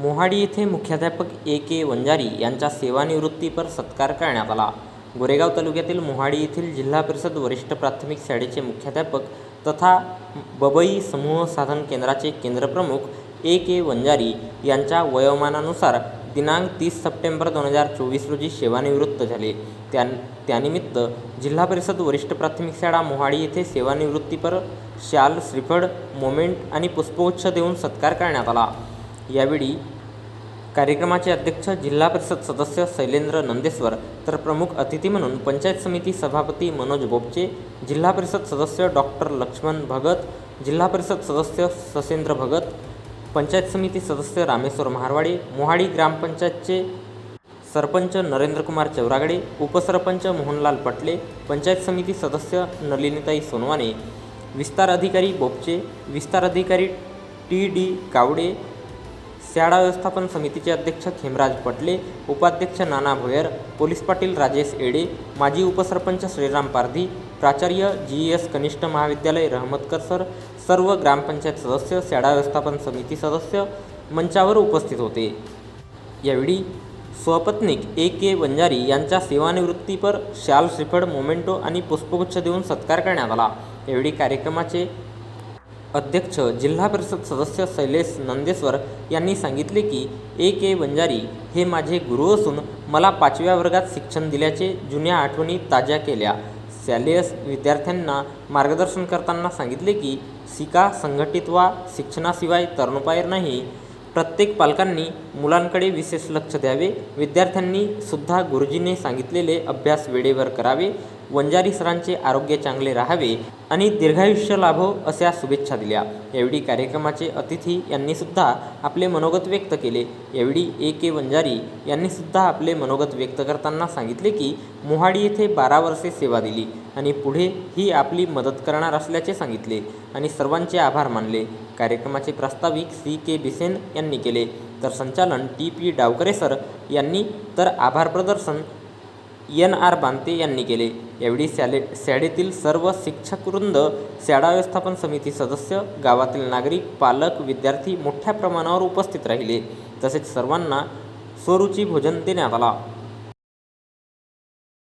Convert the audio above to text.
मोहाडी येथे मुख्याध्यापक ए के वंजारी यांच्या सेवानिवृत्तीपर सत्कार करण्यात आला. गोरेगाव तालुक्यातील मोहाडी येथील जिल्हा परिषद वरिष्ठ प्राथमिक शाळेचे मुख्याध्यापक तथा बबई समूह साधन केंद्राचे केंद्रप्रमुख ए के वंजारी यांच्या वयोमानानुसार दिनांक तीस सप्टेंबर दोन हजार चोवीस रोजी सेवानिवृत्त झाले. त्या त्यानिमित्त जिल्हा परिषद वरिष्ठ प्राथमिक शाळा मोहाडी येथे सेवानिवृत्तीपर शाल श्रीफळ मोमेंट आणि पुष्पगुच्छ देऊन सत्कार करण्यात आला. यावेळी कार्यक्रमाचे अध्यक्ष जिल्हा परिषद सदस्य शैलेंद्र नंदेश्वर तर प्रमुख अतिथी म्हणून पंचायत समिती सभापती मनोज बोपचे जिल्हा परिषद सदस्य डॉक्टर लक्ष्मण भगत जिल्हा परिषद सदस्य ससेंद्र भगत पंचायत समिती सदस्य रामेश्वर महारवाडे मोहाडी ग्रामपंचायतचे सरपंच नरेंद्रकुमार चौरागडे उपसरपंच मोहनलाल पटले पंचायत समिती सदस्य नलिनीताई सोनवाने विस्तार अधिकारी बोपचे विस्तार अधिकारी टी डी कावडे शाळा व्यवस्थापन समितीचे अध्यक्ष खेमराज पटले उपाध्यक्ष नाना भोयर पोलीस पाटील राजेश एडे माजी उपसरपंच श्रीराम पारधी प्राचार्य जी एस कनिष्ठ महाविद्यालय रहमतकर सर सर्व ग्रामपंचायत सदस्य शाळा व्यवस्थापन समिती सदस्य मंचावर उपस्थित होते. यावेळी स्वपत्निक ए के वंजारी यांच्या सेवानिवृत्तीपर शाल श्रीफळ मोमेंटो आणि पुष्पगुच्छ देऊन सत्कार करण्यात आला. यावेळी कार्यक्रमाचे अध्यक्ष जिल्हा परिषद सदस्य शैलेश नंदेश्वर यांनी सांगितले की ए के वंजारी हे माझे गुरु असून मला पाचव्या वर्गात शिक्षण दिल्याचे जुन्या आठवणी ताज्या केल्या. सॅलियस विद्यार्थ्यांना मार्गदर्शन करताना सांगितले की शिका संघटित व्हा शिक्षणाशिवाय तरुणपायर नाही. प्रत्येक पालकांनी मुलांकडे विशेष लक्ष द्यावे. विद्यार्थ्यांनी सुद्धा गुरुजींनी सांगितलेले अभ्यास वेळेवर करावे. वंजारी सरांचे आरोग्य चांगले राहावे आणि दीर्घायुष्य लाभो अशा शुभेच्छा दिल्या. यावेळी कार्यक्रमाचे अतिथी यांनी सुद्धा आपले मनोगत व्यक्त केले. यावेळी ए के वंजारी यांनी सुद्धा आपले मनोगत व्यक्त करताना सांगितले की मोहाडी येथे बारा वर्षे सेवा दिली. आणि पुढे ही आपली मदत करणार असल्याचे सांगितले आणि सर्वांचे आभार मानले. कार्यक्रमाचे प्रास्ताविक सी के बिसेन यांनी केले. तर संचालन टी पी डावकरे सर यांनी तर आभार प्रदर्शन एन आर बांते यांनी केले. यावेळी शाले शाळेतील सर्व शिक्षकवृंद शाळा व्यवस्थापन समिती सदस्य गावातील नागरिक पालक विद्यार्थी मोठ्या प्रमाणावर उपस्थित राहिले. तसेच सर्वांना स्वरुची भोजन देण्यात आला.